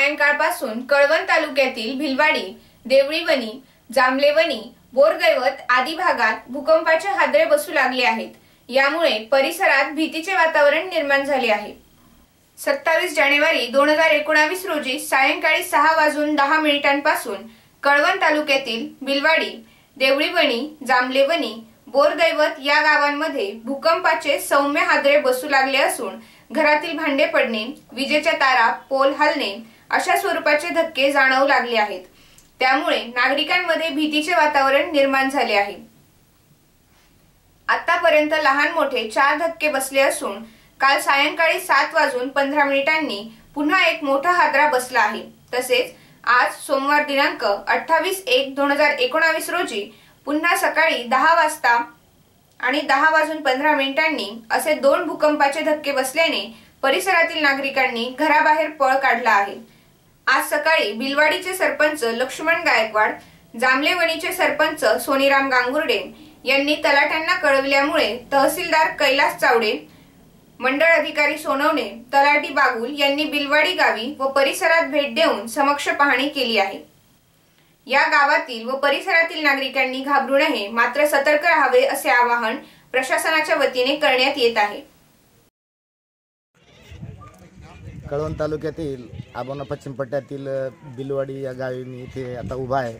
सायंकाळपासून कळवण तालुक्यातील भिलवाडी देवळीवणी जांभलेवणी बोरदैवत आदी भागात भूकंपाचे हादरे बसू लागले आहेत. यामुळे परिसरात भीतीचे वातावरण निर्माण झाले आहे. सत्तावीस जानेवारी दोन हजार एकोणावीस रोजी सायंकाळी सहा वाजून दहा मिनिटांपासून कळवण तालुक्यातील बिलवाडी देवळीवणी जांभलेवणी बोरदैवत या गावांमध्ये भूकंपाचे सौम्य हादरे बसू लागले असून घरातील भांडे पडणे विजेच्या तारा पोल हलणे अशा स्वरूपाचे धक्के जाणवू लागले आहेत. त्यामुळे नागरिकांमध्ये भीतीचे वातावरण निर्माण झाले आहे. आतापर्यंत लहान मोठे चार धक्के बसले असून काल सायंकाळी सात वाजून पंधरा मिनिटांनी पुन्हा एक मोठा हादरा बसला आहे. तसेच आज सोमवार दिनांक अठ्ठावीस एक दोन हजार एकोणावीस रोजी पुन्हा सकाळी दहा वाजता आणि दहा वाजून पंधरा मिनिटांनी असे दोन भूकंपाचे धक्के बसल्याने परिसरातील नागरिकांनी घराबाहेर पळ काढला आहे. आज सकाळी बिलवाडीचे सरपंच लक्ष्मण गायकवाड जांभलेवणीचे सरपंच सोनीराम गांगुर्डे यांनी तलाट्यांना कळविल्यामुळे तहसीलदार कैलास चावडे मंडळ अधिकारी सोनवणे तलाठी बागुल यांनी बिलवाडी गावी व परिसरात भेट देऊन समक्ष पाहणी केली आहे. या गावातील व परिसरातील नागरिकांनी घाबरू नये मात्र सतर्क राहावे असे आवाहन प्रशासनाच्या वतीने करण्यात येत आहे. कळवण तालुक्यातील आबोना पश्चिम पट्ट्यातील बिलवाडी या गावी मी इथे आता उभा आहे.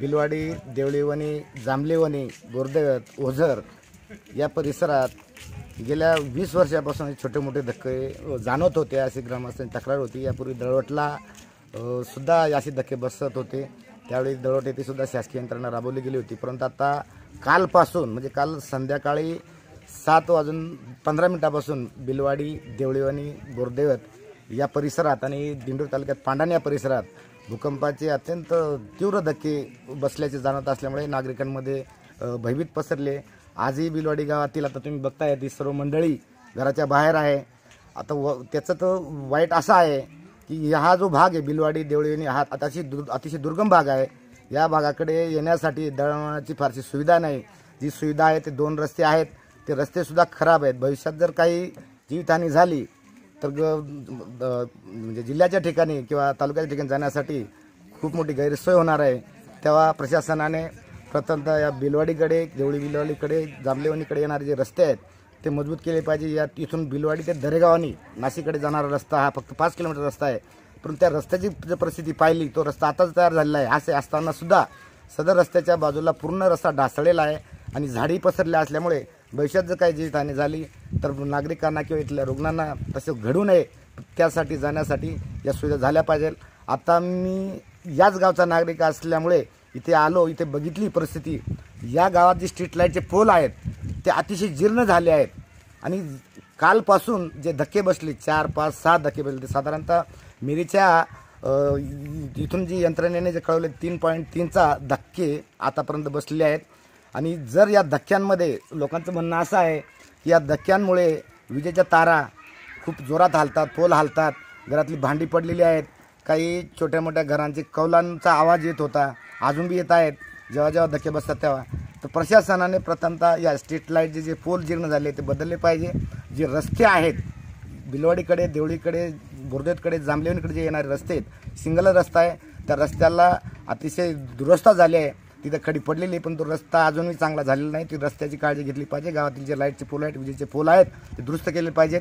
बिलवाडी देवळीवणी जांभलेवणी बोरदेवत ओझर या परिसरात गेल्या वीस वर्षापासून छोटे मोठे धक्के जाणवत होते अशी ग्रामस्थांची तक्रार होती. यापूर्वी दळवटला सुद्धा असे धक्के बसत होते. त्यावेळी दळवट येथे सुद्धा शासकीय यंत्रणा राबवली गेली होती. परंतु आता कालपासून म्हणजे काल संध्याकाळी सात वाजून पंधरा मिनिटापासून बिलवाडी देवळीवाणी बोरदेवत या परिसरात आणि दिंडोर तालुक्यात पांडाण या परिसरात भूकंपाचे अत्यंत तीव्र धक्के बसल्याचे जाणवत असल्यामुळे नागरिकांमध्ये भयभीत पसरले. आजही बिलवाडी गावातील आता तुम्ही बघताय ती सर्व मंडळी घराच्या बाहेर आहे. आता व त्याचं तर वाईट असं आहे की हा जो भाग आहे बिलवाडी देवळीवाणी हा अतिशय दुर् अतिशय दुर्गम भाग आहे. या भागाकडे येण्यासाठी दळणवळणाची फारशी सुविधा नाही. जी सुविधा आहे ते दोन रस्ते आहेत. ते रस्तेसुद्धा खराब आहेत. भविष्यात जर काही जीवितहानी झाली तर म्हणजे जिल्ह्याच्या ठिकाणी किंवा तालुक्याच्या ठिकाणी जाण्यासाठी खूप मोठी गैरसोय होणार आहे. तेव्हा प्रशासनाने प्रथमतः या बिलवाडीकडे देवळी बिलवाडीकडे जांबलेवणीकडे येणारे जे रस्ते आहेत ते मजबूत केले पाहिजे. या इथून बिलवाडी ते दरेगावानी नाशिककडे जाणारा रस्ता हा फक्त पाच किलोमीटर रस्ता आहे. परंतु त्या रस्त्याची जर परिस्थिती पाहिली तो रस्ता आताच तयार झालेला आहे. असे असतानासुद्धा सदर रस्त्याच्या बाजूला पूर्ण रस्ता ढासळलेला आहे आणि झाडी पसरल्या असल्यामुळे भविष्यात जर काही जीवितहानी झाली तर नागरिकांना किंवा इथल्या रुग्णांना तसे घडू नये. त्यासाठी जाण्यासाठी या सुविधा झाल्या पाहिजेल. आता मी याच गावचा नागरिक असल्यामुळे इथे आलो इथे बघितली परिस्थिती. या गावात जे स्ट्रीट लाईटचे पोल आहेत ते अतिशय जीर्ण झाले आहेत. आणि कालपासून जे धक्के बसले चार पाच सहा धक्के बसले ते साधारणतः मिरीच्या इथून जी यंत्रणेने जे कळवले तीन पॉईंट तीनचा धक्के आतापर्यंत बसलेले आहेत. आणि जर या धक्क्यांमध्ये लोकांचं म्हणणं असं आहे की या धक्क्यांमुळे विजेच्या तारा खूप जोरात हालतात पोल हालतात घरातली भांडी पडलेली आहेत काही छोट्या मोठ्या घरांचे कौलांचा आवाज येत होता अजून बी येत आहेत जेव्हा जेव्हा धक्के बसतात तेव्हा. तर प्रशासनाने प्रथमतः या स्ट्रीट लाईटचे जे पोल जीर्ण झाले ते बदलले पाहिजे. जे रस्ते आहेत बिलवाडीकडे देवळीकडे बोरदेवकडे जांभलेवणीकडे जे येणारे रस्ते आहेत सिंगल रस्ता आहे. त्या रस्त्याला अतिशय दुरुस्ता झाली आहे. तिथं खडी पडलेली आहे, पण तो रस्ता अजूनही चांगला झालेला नाही. ती रस्त्याची काळजी घेतली पाहिजे. गावातील जे लाईटचे पोल आहेत विजेचे पोल आहेत ते दुरुस्त केले पाहिजेत.